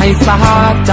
ให้สาใจ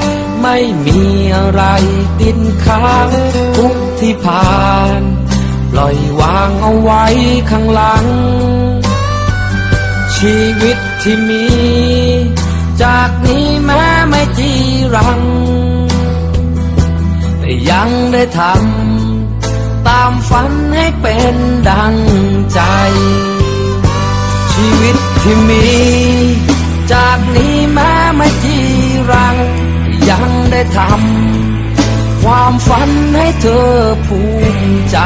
ไม่มีอะไรติดค้างทุกที่ผ่าน ปล่อยวางเอาไว้ข้างหลัง ชีวิตที่มี จากนี้แม้ไม่จีรัง แต่ยังได้ทำตามฝันให้เป็นดังใจ ชีวิตที่มี จากนี้ ได้ทำความฝันให้เธอภูมิใจ